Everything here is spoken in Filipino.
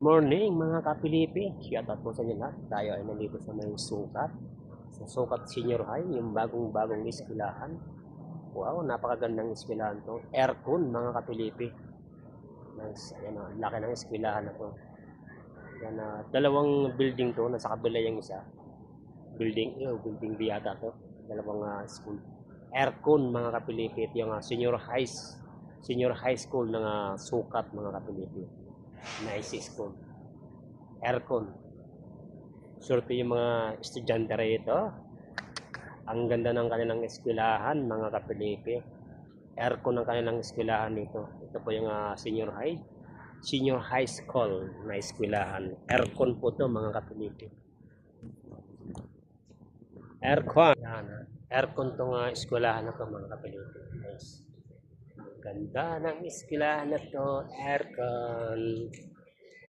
Morning mga kapilipi. Shout out po sa inyo lahat. Tayo ay nandito sa may sukat. Sa sukat senior high, yung bagong-bagong eskwelahan. Wow, napakagandang eskwelahan to. Aircon mga kapilipi. Nice. Ayan o, laki ng eskwelahan na to. Yan na, dalawang building to, nasa kabila yung isa. Building, eh, building B yata to. Dalawang ah, school. Aircon mga kapilipi. Ito yung ah, senior high senior high school ng ah, sukat mga kapilipi. School. Aircon. Surte yung mga estudyante rito. Ang ganda ng kanilang eskwelahan, mga kapilipi. Aircon ng kanilang eskwelahan nito. Ito po yung ah, senior high. Senior high school na eskwelahan. Aircon po to mga kapilipi. Aircon. Ah. Aircon tong uh, eskwelahan na to mga kapilipi. Nice. Ganda ng eskwelahan na to. Aircon.